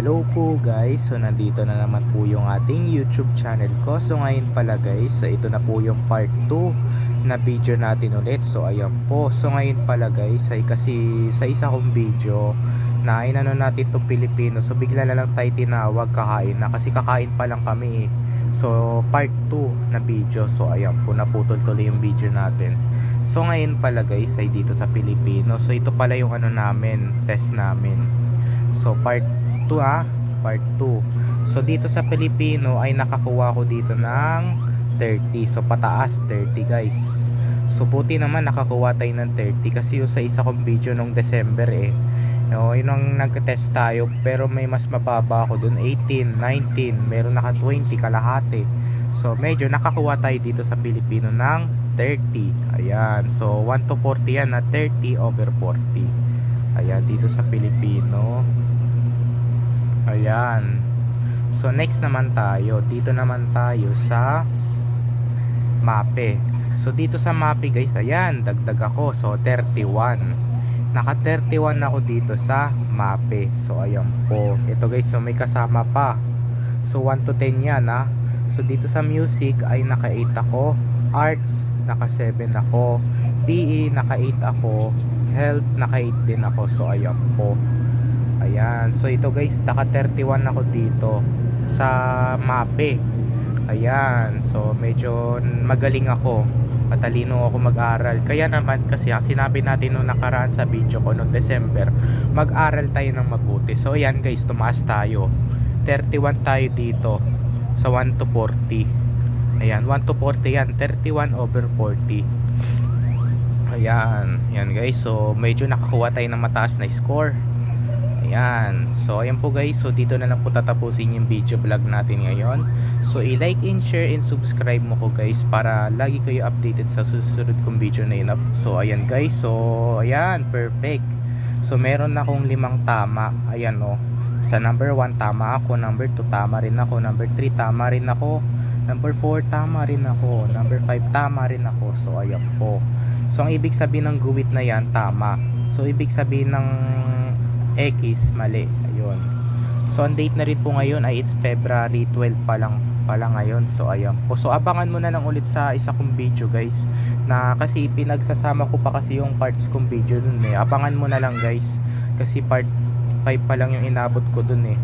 hello po guys. So nandito na naman po yung ating YouTube channel ko. So ngayon pala guys, ito na po yung part 2 na video natin ulit. So ayan po. So ngayon pala guys, ay kasi sa isa kong video na inano natin tong Pilipino. So bigla na lang tayo tinawag kakain na kasi kakain pa lang kami. eh. So part 2 na video. So ayan po, naputol tuloy yung video natin. So ngayon pala guys ay dito sa Pilipino. So ito pala yung ano namin, test namin. So part 2 ah, part 2. So dito sa Pilipino ay nakakuha ko dito ng 30. So pataas 30 guys. So buti naman nakakuha tayo ng 30 kasi yung sa isa kong video nung December eh. No, yun ang nagtest tayo pero may mas mababa ako dun 18, 19, meron naka 20 kalahati. So medyo nakakuha tayo dito sa Pilipino ng 30. Ayan. So 1 to 40 yan na 30 over 40. Ayan dito sa Pilipino. Ayan. So next naman tayo, dito naman tayo sa MAPE. So dito sa MAPE guys, ayan, dagdag ako. So 31. Naka 31 ako dito sa MAPE. So ayan po. Ito guys, so may kasama pa. So 1 to 10 yan ha. So dito sa music ay naka 8 ako. Arts, naka 7 ako. PE, naka 8 ako. Health, naka 8 din ako. So ayan po. Ayan. So ito guys, naka 31 ako dito sa MAPE. Ayan. So medyo magaling ako. Matalino ako mag-aral. Kaya naman kasi ang sinabi natin nung nakaraan sa video ko noong December, mag-aral tayo ng mabuti. So ayan guys, tumaas tayo. 31 tayo dito sa 1 to 40. Ayan, 1 to 40 yan. 31 over 40. Ayan. Ayan guys. So medyo nakakuha tayo ng mataas na score. Ayan. So, ayan po guys. So, dito na lang po tatapusin yung video vlog natin ngayon. So, i-like and share and subscribe mo ko guys para lagi kayo updated sa susunod kong video na yun. So, ayan guys. So, ayan. Perfect. So, meron na akong limang tama. Ayan o. Sa number 1 tama ako. Number 2 tama rin ako. Number 3 tama rin ako. Number 4 tama rin ako. Number 5 tama rin ako. So, ayan po. So, ang ibig sabihin ng guwit na yan, tama. So, ibig sabihin ng X, mali. Ayun. So, ang date na rin po ngayon ay it's February 12 pa lang pala ngayon. So, ayan po. So, abangan mo na lang ulit sa isa kong video, guys. Na kasi pinagsasama ko pa kasi yung parts kong video dun eh. Abangan mo na lang, guys. Kasi part 5 pa lang yung inabot ko dun eh.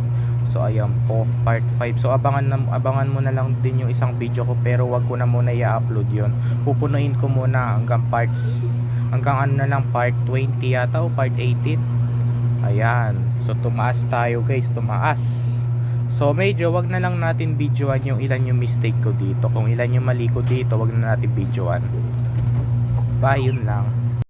So, ayan po. Part 5. So, abangan, na, abangan mo na lang din yung isang video ko. Pero, wag ko na muna i-upload yon Pupunuin ko muna hanggang parts hanggang ano na lang part 20 yata o part 18 Ayan. So tumaas tayo guys, tumaas. So medyo wag na lang natin videoan yung ilan yung mistake ko dito. Kung ilan yung mali ko dito, wag na natin videoan. Bye, yun lang.